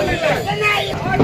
என்ன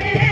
Thank you.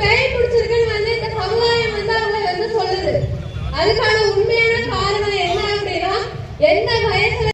பேய் பிடிச்சிருக்குன்னு வந்து சமுதாயம் வந்து அவங்க வந்து சொல்லுது. அதுக்கான உண்மையான காரணம் என்ன அப்படின்னா எந்த வயசுல